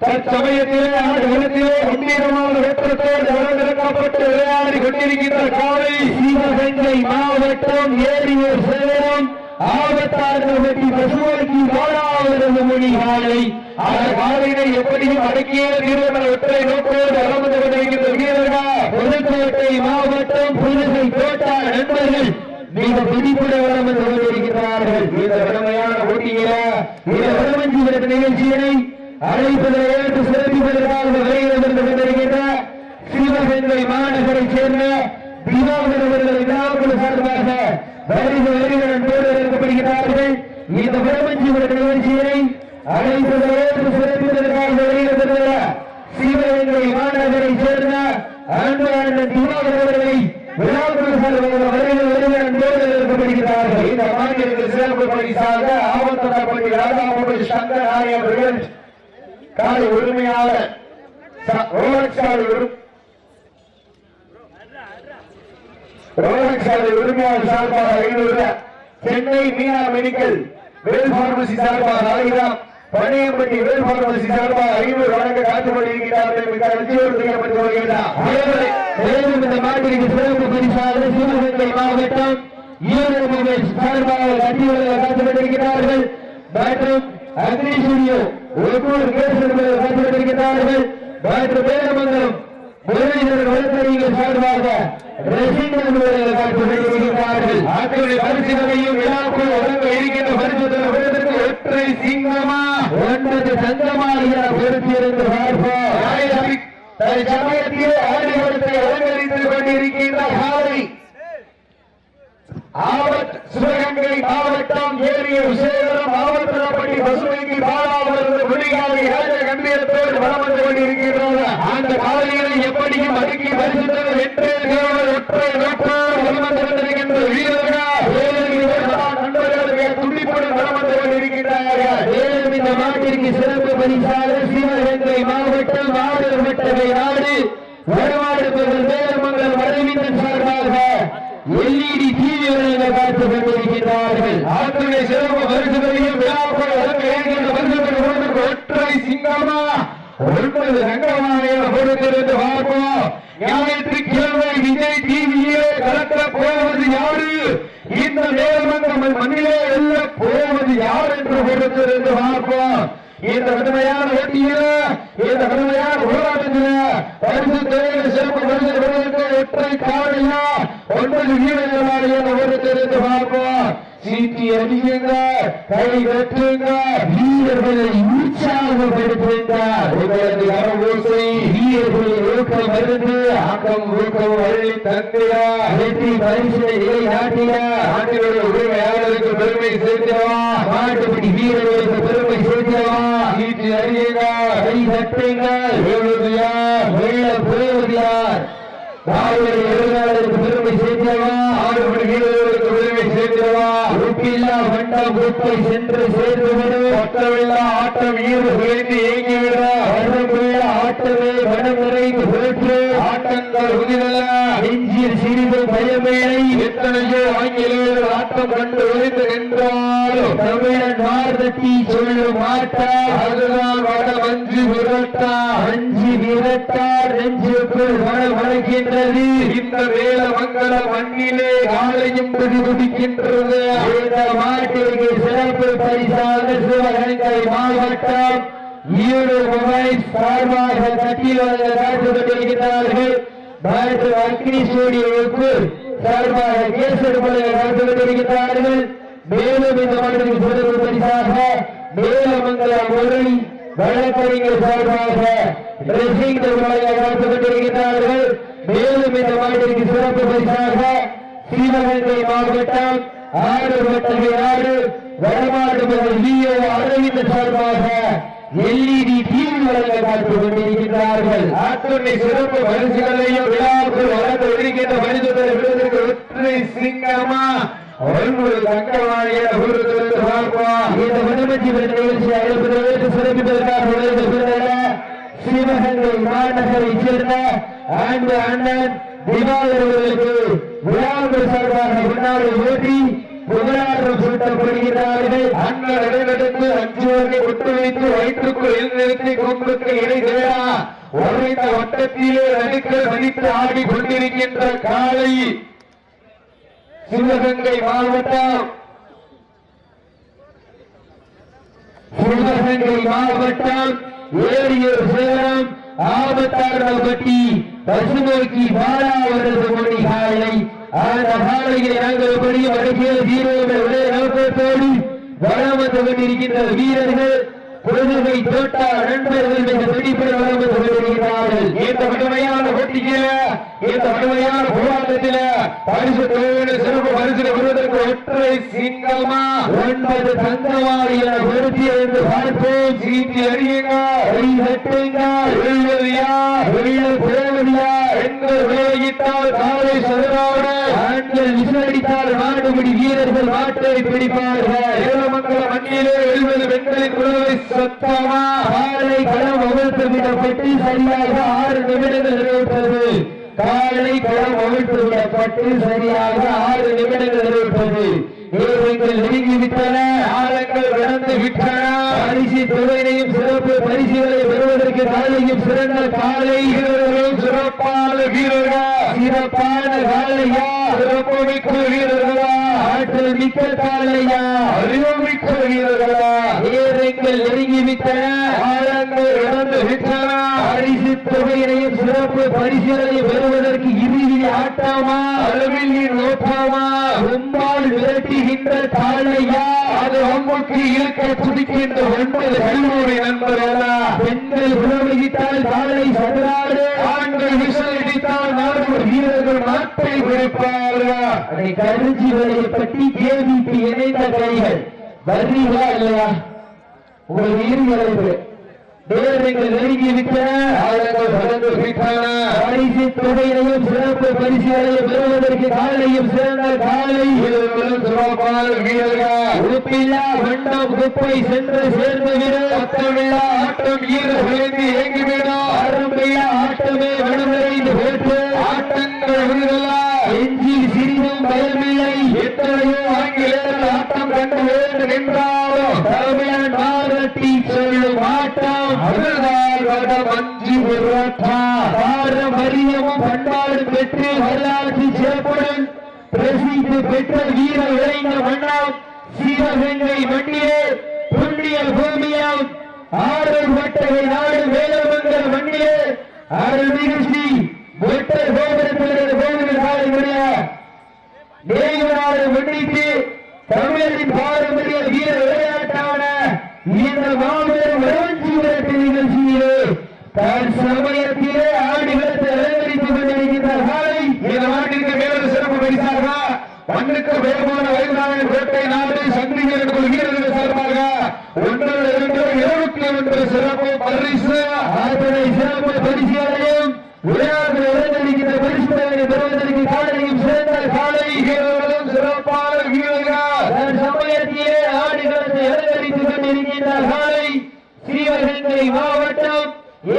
தற்சமயத்திலே ஆடுகளத்திலே கம்பீரமான வெற்றத்தோடு விளையாடி கொண்டிருக்கின்ற காலை சிவகங்கை மாவட்டம் ஏரியூர் சேலம் ஆபத்தார்கள் வெட்டி பசுமைக்கு வாழாவிரது மொழி காலை. அந்த காலையை எப்படியும் அடக்கிய நிறுவன ஒற்றை நோக்கோடு அளந்து கொண்டிருக்கின்ற வீரர்கள் புதுக்கோட்டை மாவட்டம் புதுகை கோட்டா நண்பர்கள் மிக பிடிப்புட வளம் இந்த வலிமையான போட்டியில இந்த வடமஞ்சி விரட்டு நிகழ்ச்சியினை அழைப்பதை ஏற்று சிறப்பிப்பதற்காக வருகிறது வந்து கொண்டிருக்கின்ற சிவகங்கை மாநகரைச் சேர்ந்த திவாகர் அவர்கள் விழாக்குழு சார்பாக வருக வருகிறன் போடு இருக்கப்படுகிறார்கள் இந்த வடமஞ்சி விரட்டு நிகழ்ச்சியினை அழைப்பதை ஏற்று சிறப்பிப்பதற்காக வருகிறது சிவகங்கை மாநகரைச் சேர்ந்த அன்பான திவாகர் அவர்களை விழாக்குழு இந்த மாநிலத்தில் சிறப்பு சங்கர் ஆகியவர்கள் காலை உரிமையாளர் உரிமையாளர் சார்பாக Chennai Meena medical well pharmacy சார்பாக பணியம்பட்டி வேல் பார்மசி சார்பாக ஐநூறு வழங்க காத்துக்கொண்டிருக்கிறார்கள் மிக அச்சியோடு செய்யப்பட்டு வருகிறார் மேலும் இந்த மாட்டிற்கு சிறப்பு பரிசாக சிவகங்கை மாவட்டம் ஈரோடு மொபைல் சார்பாக கட்டியுள்ள காத்துக்கொண்டிருக்கிறார்கள். மற்றும் அக்னி ஸ்டுடியோ ஒவ்வொரு கேசர்கள் காத்துக்கொண்டிருக்கிறார்கள். மற்றும் வேலமங்கலம் முரளிதரன் வழக்கறிஞர் சார்பாக ரசிகர்கள் காத்துக்கொண்டிருக்கிறார்கள். ஆட்களுடைய பரிசுகளையும் விழாக்குள் வழங்க இருக்கின்ற பரிசுத்தல விருதுக்கு ஒற்றை சிங்கமா? ஒன்பது தங்கமா என பொறுத்திருந்து பார்ப்போம். சமயத்திலே ஆடிவரத்தை அலங்கரித்துக் கொண்டிருக்கின்ற காலை. சிவகங்கை மாவட்டம் ஏரியூர் சேலம் மாவட்டப்பட்டி பசுமைக்கு பாலாவிலிருந்து விழிகாலை ராஜ கம்பீரத்தோடு வளம் வந்து அந்த காலையை எப்படியும் அடுக்கி ஒற்றை நோக்கோடு வளம் வந்து வீரர்கள் வேலூர் வீரர்கள் நண்பர்களுடைய துண்டிப்புடன் வளம் வந்து கொண்டிருக்கிறார்கள் மாவட்டத்திற்கு சிறப்பு பரிசாக சிவகங்கை மாவட்டம் ஆடல் விட்டகை நாடு. வடமாடு பகுதி வேலமங்கலம் வடவீந்தன் சார்பாக எல்இடி டிவி வழங்க பார்த்துக் கொண்டிருக்கிறார்கள் ஆற்றுடைய சிறப்பு பரிசுகளையும் விழாக்கள் ஒற்றை சிங்கமா ஒன்பது ரங்கமான பொறுத்திருந்து பார்ப்போம். ஞாயிற்றுக்கிழமை விஜய் டிவியிலே கலக்க போவது யாரு? இந்த நேர்மங்கம் மண்ணிலே வெல்ல போவது என்று பார்ப்போம். இந்த கடுமையான போட்டியில இந்த கடுமையான போராட்டத்தில பரிசு தேவையான சிறப்பு பரிசு பெறுவதற்கு ஒற்றை காரணியா ஒன்பது வீரர்களாக என பொறுத்திருந்து பார்ப்போம். சீட்டி அடியுங்க கை கட்டுங்க வீரர்களை உற்சாகப்படுத்துங்க. உங்களது கரபூசை வீரர்கள் ஊக்கம் மருந்து ஆக்கம் ஊக்கம் வழி தந்திரா வெற்றி பரிசை இலை நாட்டியா நாட்டினுடைய உரிமையாளருக்கு பெருமை சேர்க்கிறவா நாட்டுப்படி வீரர்களுக்கு பெருமை சேர்க்கிறவா சீட்டி அடியுங்க கை கட்டுங்க எழுவது யார் வெள்ள போவது யார் காவலர் எழுதாளருக்கு பெருமை சேர்க்கிறவா ஆடுபடி வீரர்களுக்கு சேர்க்கிறவா உப்பில்லா வண்டம் குப்பை சென்று சேர்ந்துவிடு. பக்கமில்லா ஆட்டம் ஈடு குறைந்து இயங்கிவிட. வரவுள்ள ஆட்டமே மனம் நிறைந்து ஆட்டங்கள் உதிரல நெஞ்சில் சிறிது பயமேலை எத்தனையோ ஆங்கிலேயர் ஆட்டம் கண்டு உழைத்து நின்றாலும் தமிழன் மார்தட்டி சொல்லும் மாட்டா அதுதான் வட வஞ்சி விரட்டா. வஞ்சி விரட்டார் நெஞ்சுக்குள் மனம் மறைக்கின்றது இந்த வேல மங்கள மண்ணிலே காலையும் பிரதிபலிக்கின்றது இந்த மாட்டிற்கு சிறப்பு பரிசாக சிவகங்கை மாவட்டம் ஈரோடு மொபைல் சார்பாக வழங்க காத்துக் கொண்டிருக்கிறார்கள் பாரத அக்னி ஸ்டூடியோவுக்கு சார்பாக கேசர் வழங்க காத்துக் கொண்டிருக்கிறார்கள் மேலும் இந்த மாட்டிற்கு சிறப்பு பரிசாக மேலமங்கலம் முரளி வழக்கறிஞர் சார்பாக ட்ரெஸ்ஸிங் திருமலையை காத்துக் கொண்டிருக்கிறார்கள் மேலும் இந்த மாட்டிற்கு சிறப்பு பரிசாக சீவகங்கை மாவட்டம் ஆறு வட்டகை ஆறு வடமாடு மகள் அரவிந்த் சார்பாக எல்இடி டிவி வழங்க காத்துக் கொண்டிருக்கிறார்கள். ஆற்றுமை சிறப்பு பரிசுகளையும் விழாவுக்கு வழங்க இருக்கின்ற பரிசுகளை விருதுக்கு வெற்றி சிங்கமா ஒன்பது தங்கவாணிய விருதுக்கு பார்ப்போம் இந்த வடமஞ்சி நிகழ்ச்சி அழைப்பதற்கு சிறப்பிப்பதற்காக வருகின்ற சிவகங்கை மாநகரைச் சேர்ந்த அன்பு அண்ணன் திவாகர் அவர்களுக்கு விழாவுக்கு சார்பாக முன்னாடி ஓட்டி புகழாரம் சூட்டப்படுகிறார்கள் அண்ணல் அண்ணன் அஞ்சு வகை ஒட்டு வைத்து வயிற்றுக்குள் எழுந்திருத்தி கொம்புக்கு இணை தேடா உரைந்த வட்டத்திலே நடுக்கள் மதித்து ஆடி கொண்டிருக்கின்ற காலை சிவகங்கை மாவட்டம். சிவகங்கை மாவட்டம் ஏரியூர் சேலம் ஆபத்தாரப்பட்டி பசுநோக்கி பாலா அவரது மொழி காலை நாங்கள் படியும் அரசியல் தீர்வுகள் ஒரே நோக்கத்தோடு வளம் வந்து கொண்டிருக்கின்ற வீரர்கள் பொழுதுகை தோட்டா நண்பர்கள் மிக பிடிப்பட வளம் வந்து கொண்டிருக்கிறார்கள். இந்த கடுமையான போட்டியில இந்த கடுமையான மாவட்டத்தில் பரிசு தொழில் சிறப்பு பரிசு பெறுவதற்கு ஒற்றை சிங்கமா ஒன்பது தங்கவாரி என பொருத்தி என்று பார்ப்போம். சீட்டி அறியுங்க கை நாடுபிடி வீரர்கள் நாட்டை பிடிப்பார்கள். ஏழமங்கல மண்ணிலே வெல்வது பெண்களின் உறவை சத்தமா. காலை களம் அவிழ்த்து விடப்பட்டு சரியாக ஆறு நிமிடங்கள் நிறைவேற்றது காலை களம் அவிழ்த்து விடப்பட்டு சரியாக ஆறு நிமிடங்கள் நிறைவுற்றது நேரங்கள் நெருங்கிவிட்டன காலங்கள் கடந்து விட்டன. பரிசு துறையினையும் சிறப்பு பரிசுகளை பெறுவதற்கு காலையும் சிறந்த காலை. வீரர்களும் சிறப்பான வீரர்கள்? சிறப்பான காலையா? சிறப்பு மிக்க வீரர்களா? ஆற்றல் மிக்க காலையா? அறிவு மிக்க வீரர்களா? நேரங்கள் நெருங்கிவிட்டன காலங்கள் கடந்து விட்டன. பரிசு தொகையினையும் சிறப்பு பரிசுகளையும் பெறுவதற்கு இறுதி ஆட்டாமா? அளவில் நோக்கமா? உம்மால் விரட்டுகின்ற தாழையா அது உங்களுக்கு இருக்க துடிக்கின்ற ஒன்பது கல்லூரி நண்பர்களா? பெண்கள் உணவகித்தால் தாழை சென்றாடு ஆண்கள் விசில் அடித்தால் வீரர்கள் நாட்டை குறிப்பார்கள் அதை கருஞ்சி வரையை பற்றி கேபிபி இணைந்த கைகள் வர்றீங்களா இல்லையா? உங்களுக்கு இறுதி அழைப்பு சிறப்பு பரிசுகளையும் பெறுவதற்கு காலையும் சிறந்த காலை. உறுப்பில்லா வண்டம் குப்பை சென்று சேர்ந்த வீரர் ஆட்டம் விளைந்து இயங்கிவிடும் ஆட்டமே போட்டு ஆட்டங்கள் விடுதலா எஞ்சி சிறிதும் பயமில்லை எத்தனையோ ஆங்கிலேயர்கள் ஆட்டம் கண்டு வேண்டு நின்றாலும் தமிழன் மாரட்டி சொல்லும் ஆட்டம் அதுதான் வடம் பாரம்பரியமும் பண்பாடு பெற்று வரலாற்று சிறப்புடன் பிரசித்தி பெற்ற வீர விளைந்த மன்னம் சிவகங்கை மண்ணிலே புண்ணிய பூமியாம் ஆடல் வட்டகை நாடு வேலமங்கல மண்ணிலே அருள்மிகு ஸ்ரீ ஒட்டர் கோபுரத்தில் கோவில் காலமுடைய தேவநாடு முன்னிட்டு தமிழரின் பாரம்பரிய வீர விளையாட்டான இந்த மாவட்ட தன் சமயத்திலே ஆடுகளத்தை அலங்கரித்துக் கொண்டிருக்கின்ற இந்த நாட்டிற்கு மேலும் சிறப்பு பரிசாக மண்ணுக்கு வேகமான வயதான வேட்டை நாடு சங்கிலிகள் கொள்கிறது சார்பாக ஒன்று இரண்டு இருபத்தி ஒன்று சிறப்பு பரிசு. அத்தனை சிறப்பு பரிசு விளையாட்டு அலங்கரிக்கின்ற பரிசுகளை பெறுவதற்கு காலையும் சிறந்த காலை வீரர்களும் சிறப்பான வீரர்கள் தன் சமயத்திலே ஆடுகளத்தை அலங்கரித்துக் கொண்டிருக்கின்ற காலை ஸ்ரீவகங்கை மாவட்டம்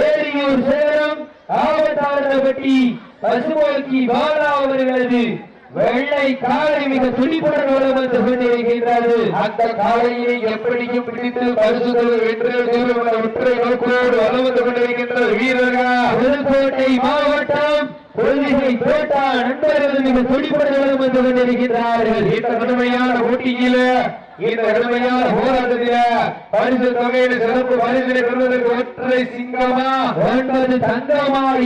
ஏரியூர் சேலம் ஆவத்தாரப்பட்டி பசுமோக்கி பாலா அவர்களது வெள்ளை காலை மிக துடிப்புடன் வளம் வந்து கொண்டிருக்கின்றது அந்த காலையை எப்படியும் பிடித்து பரிசுகள் வென்று ஒற்றை நோக்கோடு வலம் வந்து கொண்டிருக்கின்ற வீரர்கள்? புதுக்கோட்டை மாவட்டம் தோட்டா நண்பர்கள் மிக துடிப்புடன் வளம் வந்து கொண்டிருக்கின்றார்கள். இந்த கடுமையான போட்டியில இந்த கடுமையான போராட்டத்தில பரிசு தொகையில சிறப்பு பரிசுகளை பெறுவதற்கு ஒற்றை சிங்கமா ஒன்பது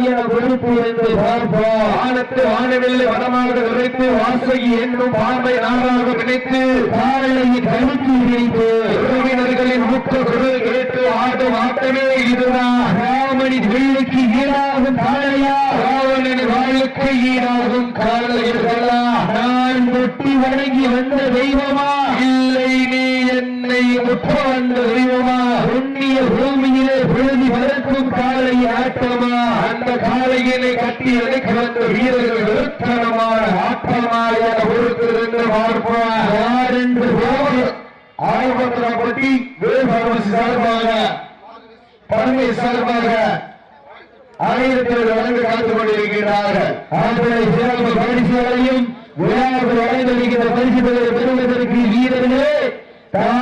என பொறுப்பு என்று பார்ப்போம். வானத்து வானவில்லை வனமாக விரைத்து வாசகி என்னும் பார்வை நாளாக நினைத்து காலையை கழுத்து வைத்து உறவினர்களின் ஊக்க குரல் கேட்டு ஆடும் ஆட்டமே இதுதான். ராமணி வெள்ளிக்கு ஈடாகும் காலையா? ராவணன் வாழுக்கு ஈடாகும் காலையர்களா நான் முட்டி வணங்கி வந்த தெய்வம் என்னை முற்ற தெய்வமா? புண்ணிய பூமியிலே பொழுது பறக்கும் காளை ஆட்டமா? அந்த காளையினை கட்டி அணைக்க வந்த வீரர்கள் வெறுத்தனமான ஆட்டமாக பொறுத்திருந்து பார்ப்போம் யார் என்று ஆயுபத்திரப்பட்டி சார்பாக பழமை சார்பாக ஆயிரத்தி ஏழு வழங்கு காத்துக் கொண்டிருக்கிறார்கள். அவர்களை சிறப்பு பரிசுகளையும் பரிசுகளை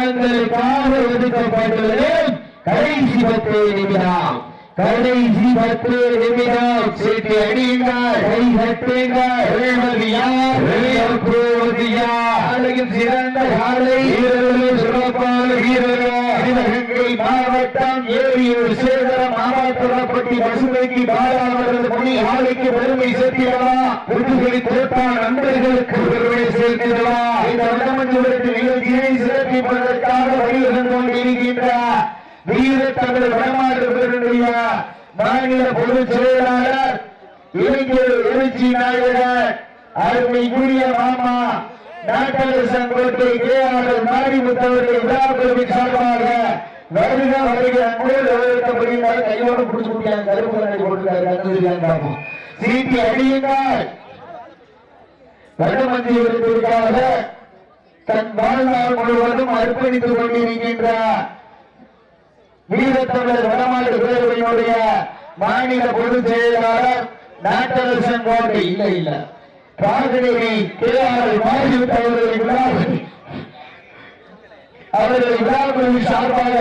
தாங்களுக்காக ஒதுக்கப்பட்டுள்ளது. கடைசி பத்து நிமிடம். கடைசி பத்து நிமிடம். சீட்டி அடியுங்கள். கை தட்டுங்கள் யார்? சிறந்த காலை வீரர்கள் சிறப்பான வீரர்கள் சிவகங்கை மாவட்டம் ஏரியூர் சேகரம் மாவட்டப்பட்டி பசுமைக்கு பாலாவரது பணி ஆலைக்கு பெருமை சேர்த்திடவா? புதுகை தோட்டான் நண்பர்களுக்கு பெருமை சேர்த்திடவா? இந்த வடமஞ்சுவரத்து நிகழ்ச்சியை சிறப்பிப்பதற்காக வருகிறது கொண்டிருக்கின்ற வீர தமிழ் வடமாற்று பெருடைய மாநில பொதுச் செயலாளர் இளைஞர் எழுச்சி நாயகர் அருமைக்குரிய மாமா நாட்டரசன் கோட்டை கே ஆர் மாரிமுத்தவர்கள் விழாக்குழுவின் சார்பாக வருக வருக அன்போடு வரவேற்கப்படுகிறார் கையோடு பிடிச்சு கொடுத்தாங்க கருப்பு கண்ணை போட்டுருக்காரு கண்ணு பார்ப்போம் சீட்டி அடியுங்கள் வடமஞ்சியத்திற்காக தன் வாழ்நாள் முழுவதும் அர்ப்பணித்துக் கொண்டிருக்கின்ற வீரத்தமிழர் வடமாடு பேரவையினுடைய மாநில பொதுச் செயலாளர் நாட்டரசன் கோட்டை. இல்ல இல்ல. காவிரி கே ஆர் மாரிமுத்து அவர்களை விழாவில் அவர்களை விழாக்குழுவின் சார்பாக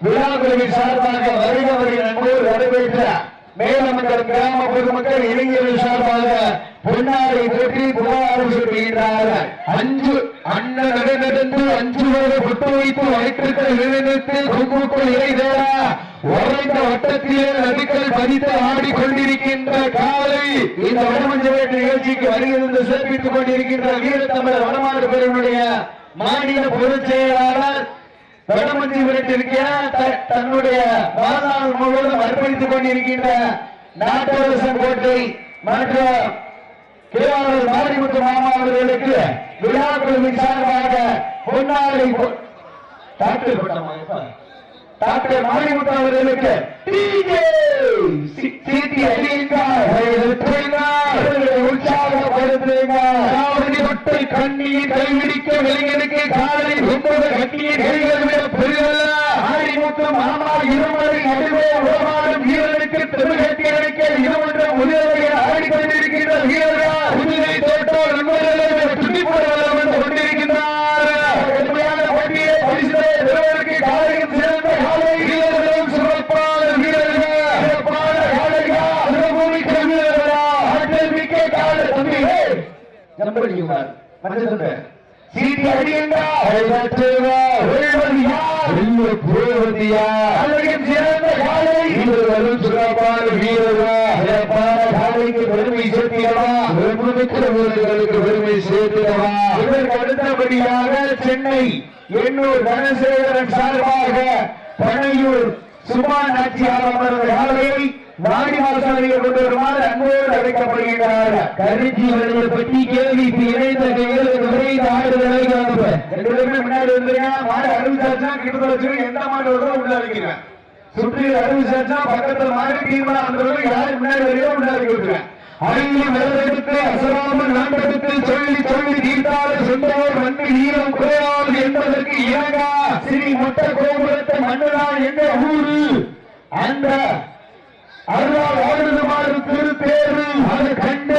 விழாக்குழுவின் சார்பாக வருக வருகிற அன்போடு வரவேற்ற மேலமங்கலம் கிராம பொதுமக்கள் இளைஞர்கள் சார்பாக பொன்னாரை போற்றி புகாரம் சொல்லுகின்றார்கள். அஞ்சு அண்ணன் நடந்து அஞ்சு வரை பொட்டு வைத்து வயிற்றுக்கள் நிலைநிறுத்து குங்குக்குள் இறைதேரா உறைந்த வட்டத்திலே நதிகள் பதித்து ஆடிக்கொண்டிருக்கின்ற காலை இந்த வடமஞ்சவேட்டு நிகழ்ச்சிக்கு வருகிறது சிறப்பித்துக் கொண்டிருக்கின்ற வீரத்தமிழர் வடமாடு பேருடைய மாநில பொதுச் செயலாளர் வடமஞ்சி விரட்டிருக்கிற தன்னுடைய வாழ்நாள் முழுவதும் அர்ப்பணித்துக் கொண்டிருக்கின்ற நாட்டரசன் கோட்டை மற்றும் கேஆர் மாரிமுத்து மாமா அவர்களுக்கு விழா குழுவின் சார்பாக பொன்னாடை டாக்டர் டாக்டர் மாரிமுத்து அவர்களுக்கு உற்சாகப்படுத்துங்கள் கண்ணீர் கைவிடிக்க விளைஞனுக்கு காலை ஒன்பது கண்ணீர் பெரியல்ல மாமா இருமலை நடுவே உறவாடும் வீரனுக்கு திருகட்டி அடிக்க இருமன்ற முதலில் ஆடிக்கொண்டிருக்கின்ற வீரர்கள் புதுகை தோட்டம் நண்பர்களை துணி போட வந்து கொண்டிருக்கின்றார் கடுமையான போட்டியை பரிசுகளை பெறுவதற்கு காலையில் சிறந்த காலை வீரர்களும் சிறப்பான வீரர்கள் சிறப்பான காலையா சிறபூமிக்க வீரர்களா ஆற்றல் மிக்க கால தம்பி ஜம்படிக்குமார் மஞ்சள் சீட்டி அடியுங்கள் வெல்வது யார் வெல்ல போவது யார் அழகின் சிறந்த காலை வீரர்களும் சிறப்பான வீரர்கள் சிறப்பான காலைக்கு பெருமை சேர்த்திடவா பெருமைமிக்க வீரர்களுக்கு பெருமை சேர்த்திடவா இதற்கு அடுத்தபடியாக சென்னை எண்ணூர் தனசேகரன் சார்பாக பனையூர் சுமான் நாச்சியார் அவரது காலையை வாடிவாசலையில் கொண்டு வருமாறு அன்போடு அழைக்கப்படுகின்றார்கள் கருச்சி வளைய பற்றி இணைந்த கைகளுக்கு விரைந்த காண்ப ரெண்டு பேருமே முன்னாடி வந்துருங்க மாடு அறிவிச்சாச்சா கிட்டத்தட்ட வச்சு எந்த மாடு வருதோ உள்ள வைக்கிறேன் சுற்றி அறிவிச்சாச்சா பக்கத்துல மாடு தீர்மானம் வந்தவங்க யாரு முன்னாடி வருதோ உள்ள வைக்க விட்டுருவேன் அள்ளி விரதெடுத்து அசராமல் நாண்டெடுத்து சொல்லி சொல்லி தீர்த்தாத சொந்தவர் வந்து ஈரம் குறையாது என்பதற்கு இறங்கா ஸ்ரீ மொட்டை கோபுரத்தை மண்ணுதான் எங்க ஊரு. அந்த அருளால் ஆடுது மாறு அது கண்டு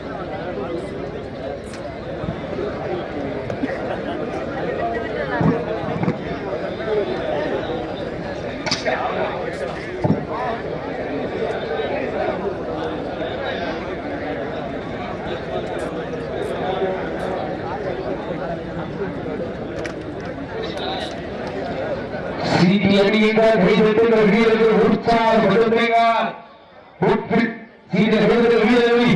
சீட்டி அடியுங்க தெய்வத்தின் வீரர்கள் உற்சாகப்படுத்துங்க சீட்ட வீரர்கள் வீரர்களை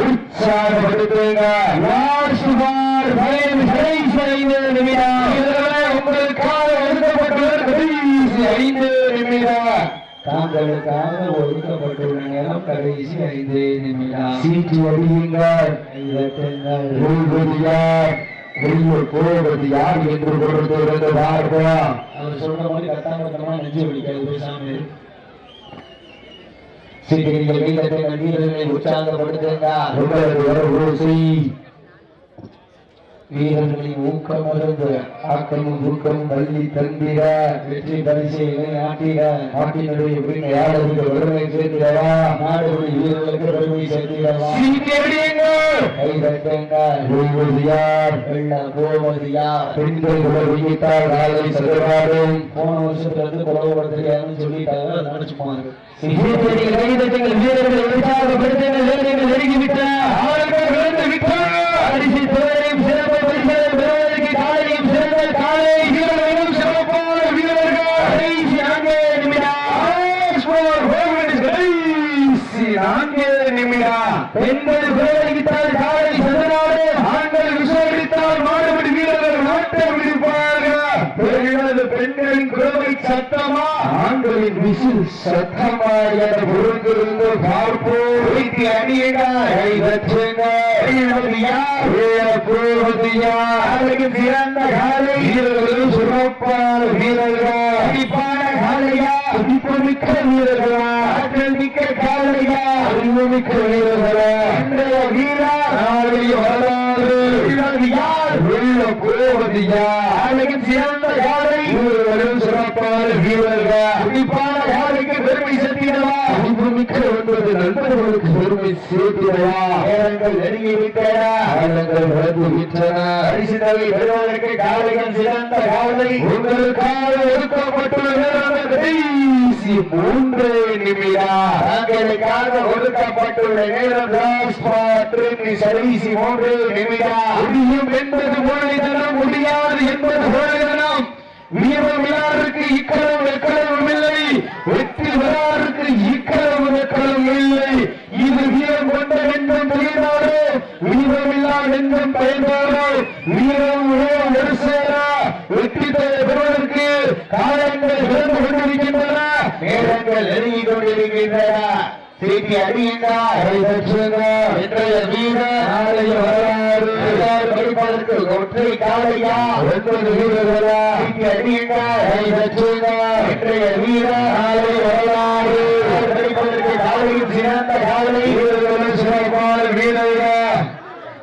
உற்சாகப்படுத்துங்க யார் சுமார் பதினைந்து நிமிடம் உங்களுக்காக ஒதுக்கப்பட்டுள்ள கடைசி ஐந்து நிமிடம் தாங்களுக்காக ஒதுக்கப்பட்டுள்ள நேரம் கடைசி ஐந்து நிமிடம் சீட்டு இதற்குங்கள் வெல்வது யார் என்று பொறுத்திருந்து பார்ப்போம் அவர் சொல்ற மாதிரி கட்டாமட்டமா நெஞ்சு பிடிக்காது பேசாம சீக்கிரங்கள் வீரர்கள் உற்சாகப்படுத்துங்க வீரர்களின் ஊக்கம் இருந்து ஆக்கமும் ஊக்கமும் பள்ளி தந்திர வெற்றி பரிசை நாட்டிட நாட்டினுடைய உரிமையாளருக்கு வறுமை சேர்க்கிறவா நாடுகள் வீரர்களுக்கு பெருமை சேர்த்திடவா? வெள்ள பெண்கள் உலகித்தால் நாளை செல்வாரும் போன வருஷத்துல இருந்து குறவுபடுத்துறாங்கன்னு சொல்லிட்டாங்க நினைச்சுமா இருக்கு வீரர்கள் உற்சாகப்படுத்துங்கள் விட்டன அரிசி தோரையும் சிறப்பு பரிசுகள் பெறுவதற்கு காலையும் சிறந்த காலை வீரர்களும் சிறப்பான வீரர்கள் கடைசி நான்கே நிமிடம் கடைசி நான்கே நிமிடம் பெண்கள் குரலடித்தால் காலை சதனாடு ஆண்கள் விசோடித்தால் மாடுபடி வீரர்கள் நாட்டம் விடுப்பார்கள் பெண்களது பெண்களின் குரலை சத்தமா ஆண்களின் விசில் சத்தமா என பொறுத்திருந்து பார்ப்போம். வீட்டு அணியிடா. சிறந்த காலை. வீரர்களும் சிறப்பான வீரர்கள்? அடிப்பான காலையா? துடிப்புமிக்க வீரர்களா? ஆற்றல் மிக்க காலையா? அறிவுமிக்க வீரர்களா? இன்றைய வீரா? நாளைய வரலாறு. வீரர் யார்? வெல்ல போவது யார்? நாளைக்கு சிறந்த காலை வீரர்களும் சிறப்பான வீரர்கள் துடிப்பான காலைக்கு பெருமை சேர்த்திடவா அறிவுமிக்க ஒன்பது நண்பர்களுக்கு பெருமை சேர்த்திடவா நேரங்கள் நெருங்கி விட்டன காலங்கள் வளர்ந்து விட்டன பரிசுகளை பெறுவதற்கு காலைகள் சிறந்த காலை உங்களுக்காக ஒதுக்கப்பட்டுள்ள கடைசி மூன்று நிமிடம் தங்களுக்காக ஒதுக்கப்பட்டுள்ள நேரம் லாஸ்ட் பாட்டு கடைசி மூன்று நிமிடம் முடியும் என்பது மொழிதனம் முடியாது என்பது மொழிதனம் வீரம் விழாருக்கு இக்கலம் எக்கலமும் இல்லை வெற்றி விழாருக்கு இக்கலம் எக்கலம் இல்லை இது வீரம் கொண்ட எண்ணம் தெரிந்தாரோ வீரமில்லா எண்ணம் பயந்தாரோ வீரம் உலகம் ஒரு சேரா வெற்றி பெறுவதற்கு காலங்கள் இழந்து கொண்டிருக்கின்றன நேரங்கள் நெருங்கி கொண்டிருக்கின்றன திருப்பி அடியுங்கள் இன்றைய வீரர் நாளைய வரலாறு. படிப்பதற்கு ஒற்றை காலையா ஒன்பது வீரர்களா. திருப்பி அடியுங்கள் இன்றைய வீரர் நாளைய வரலாறு. எல்லாரும் படிப்பதற்கு காலையும் சிறந்த காலை வீரர்களும் சிறப்பான வீரர்கள்.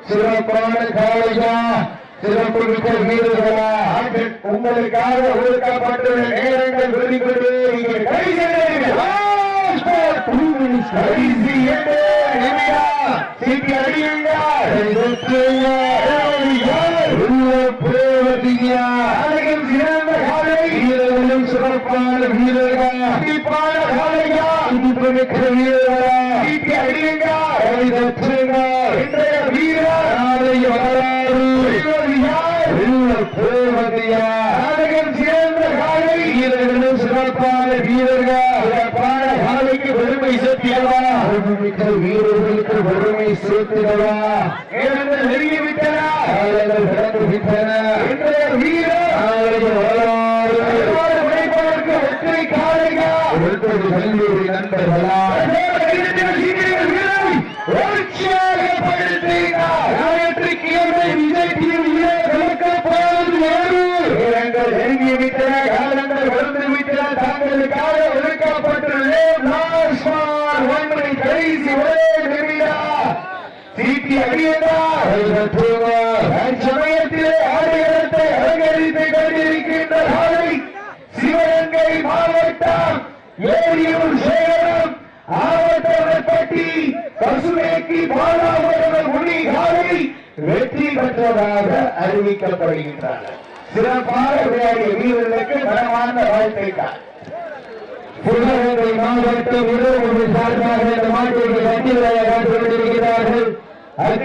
சிறப்பான காலையா சிறப்பு மிக்க வீரர்களா. ஆண்கள் உங்களுக்காக ஒதுக்கப்பட்டுள்ள நேரங்கள் விரும்பிக்கொண்டு நீங்கள் கை சென்றீர்கள் சிறப்பான வீரர்கள் வீரர் நாளைய வரலாறு நாடகம் சிறந்த காலை வீரர்களும் சிறப்பான வீரர்கள் சிறப்பான காலைக்கு பெருமை சேர்த்திடவா மிக்க வீரர்களுக்கு பெருமை சேர்த்திடவா நேரங்கள் நெருங்கி விட்டன காலங்கள் கடந்து விட்டன இன்றைய வீரர் நாளைய வரலாறு வரலாறு படைப்பதற்கு வெற்றி காலையா ஒருத்தர் கல்லூரி நண்பர்களா சமயத்திலே ஆடுகளத்தை அலங்கரித்துக் கொண்டிருக்கின்ற சிவகங்கை மாவட்டம் ஏரியூர் சேகரம் ஆவட்டப்பட்டி பசுமேக்கி பாலாவரவர் முனிகாலை வெற்றி பெற்றதாக அறிவிக்கப்படுகின்றனர் சிறப்பாக விளையாடிய வீரர்களுக்கு மனமார்ந்த வாழ்த்துக்கள். சிவகங்கை மாவட்ட உணவு சார்பாக இந்த மாட்டிற்கு வெற்றி விளையாட்டு கொண்டிருக்கிறார்கள்